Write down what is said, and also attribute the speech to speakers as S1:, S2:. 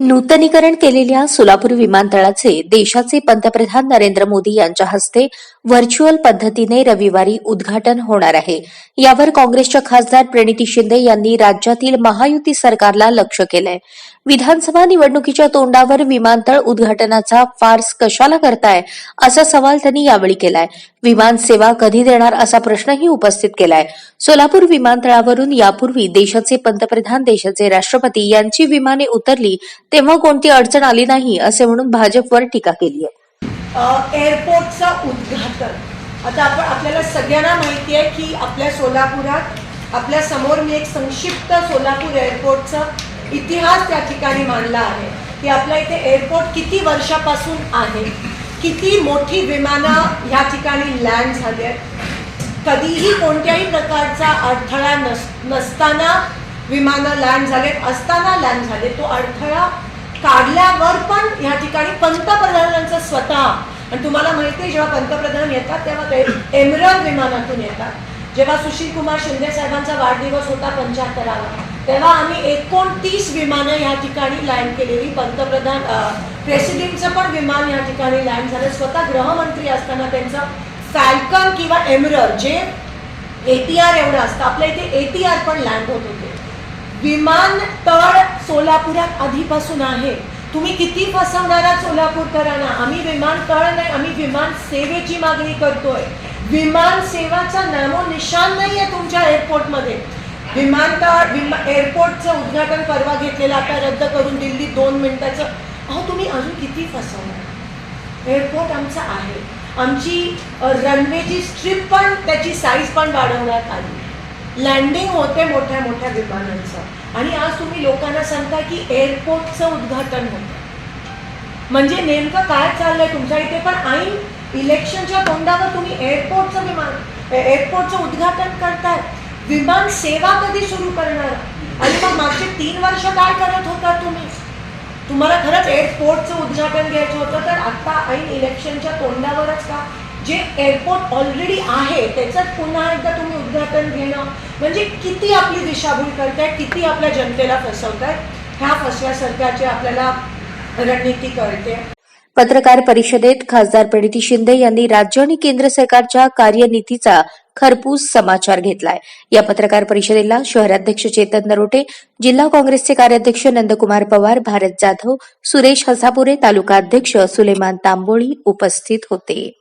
S1: नूतनीकरण केलेल्या सोलापूर विमानतळाचे देशाचे पंतप्रधान नरेंद्र मोदी यांच्या हस्ते व्हर्च्युअल पद्धतीने रविवारी उद्घाटन होणार आहे. यावर काँग्रेसच्या खासदार प्रणिती शिंदे यांनी राज्यातील महायुती सरकारला लक्ष केलंय. विधानसभा निवडणुकीच्या तोंडावर विमानतळ उद्घाटनाचा फार्स कशाला करताय? असा सवाल त्यांनी यावेळी केलाय. विमान सेवा कधी देणार असा प्रश्नही उपस्थित केलाय. सोलापूर विमानतळावरून यापूर्वी देशाचे पंतप्रधान देशाचे राष्ट्रपती यांची विमाने उतरली तेव्हा कोणती अडचण आली नाही असे म्हणून भाजपवर टीका केली आहे.
S2: एअरपोर्टचं उद्घाटन. आता आपण आपल्याला सगळ्यांना माहिती आहे की आपल्या सोलापुरात आपल्यासमोर मी एक संक्षिप्त सोलापूर एअरपोर्टचं इतिहास त्या ठिकाणी मांडला आहे की आपल्या इथे एअरपोर्ट किती वर्षापासून आहे? किती मोठी विमानं ह्या ठिकाणी लँड झाली आहेत? कधीही कोणत्याही प्रकारचा अडथळा नस नसताना विमानं लँड झालेत असताना लँड झाले तो अडथळा काढल्यावर पण ह्या ठिकाणी पंतप्रधानांचं स्वतः आणि तुम्हाला माहिती आहे जेव्हा पंतप्रधान येतात तेव्हा ते एमरल विमानातून येतात. जेव्हा सुशील कुमार शिंदे साहेबांचा वाढदिवस होता पंच्याहत्तरावा तेव्हा आम्ही एकोणतीस विमानं या ठिकाणी लँड केलेली. पंतप्रधान प्रेसिडेंटचं पण विमान या ठिकाणी लँड झालं. स्वतः गृहमंत्री असताना त्यांचं फॅल्कन किंवा एमरल जे एटीआर एवढं असतं. आपल्या इथे एटीआर पण लँड होत होते. विमानतळ सोलापुरात आधीपासून आहे. तुम्ही किती फसवणारा सोलापूरकरांना? आम्ही विमानतळ नाही आम्ही विमान सेवेची मागणी करतोय. विमान सेवाचा नामो निशान नाही आहे तुमच्या एअरपोर्टमध्ये विमानतळ विमा एअरपोर्टचं उद्घाटन परवा घेतलेलं आता रद्द करून दिल्ली दोन मिनिटाचं. अहो तुम्ही अजून किती फसवणार? एअरपोर्ट आमचं आहे. आमची रनवेची स्ट्रीप पण त्याची साईज पण वाढवण्यात आली. लँडिंग होते मोठ्या मोठ्या विमानांचं. आणि आज तुम्ही लोकांना सांगता की एअरपोर्टचं उद्घाटन होतं. म्हणजे नेमकं काय चाललंय तुमच्या इथे? पण ऐन इलेक्शनच्या तोंडावर तुम्ही एअरपोर्टचं विमान एअरपोर्टचं उद्घाटन करताय. विमान सेवा कधी सुरू करणार? आणि मग मागचे तीन वर्ष काय करत होता तुम्ही? तुम्हाला खरंच एअरपोर्टचं उद्घाटन घ्यायचं होतं तर आत्ता ऐन इलेक्शनच्या तोंडावरच का? जे एअरपोर्ट ऑलरेडी आहे त्याचंच पुन्हा एकदा तुम्ही उद्घाटन घेणं. म्हणजे किती आपली दिशाभूल करताय किती आपल्या जनतेला फसवताय ह्या फसव्या सरकारची आपल्याला रणनीती कळते.
S1: पत्रकार परिषदेत खासदार प्रणिती शिंदे यांनी राज्य आणि केंद्र सरकारच्या कार्यनीतीचा खरपूस समाचार घेतलाय. या पत्रकार परिषदेला शहराध्यक्ष चेतन नरोटे जिल्हा काँग्रेसचे कार्याध्यक्ष नंदकुमार पवार भारत जाधव सुरेश हसापुरे तालुका अध्यक्ष सुलेमान तांबोळी उपस्थित होते.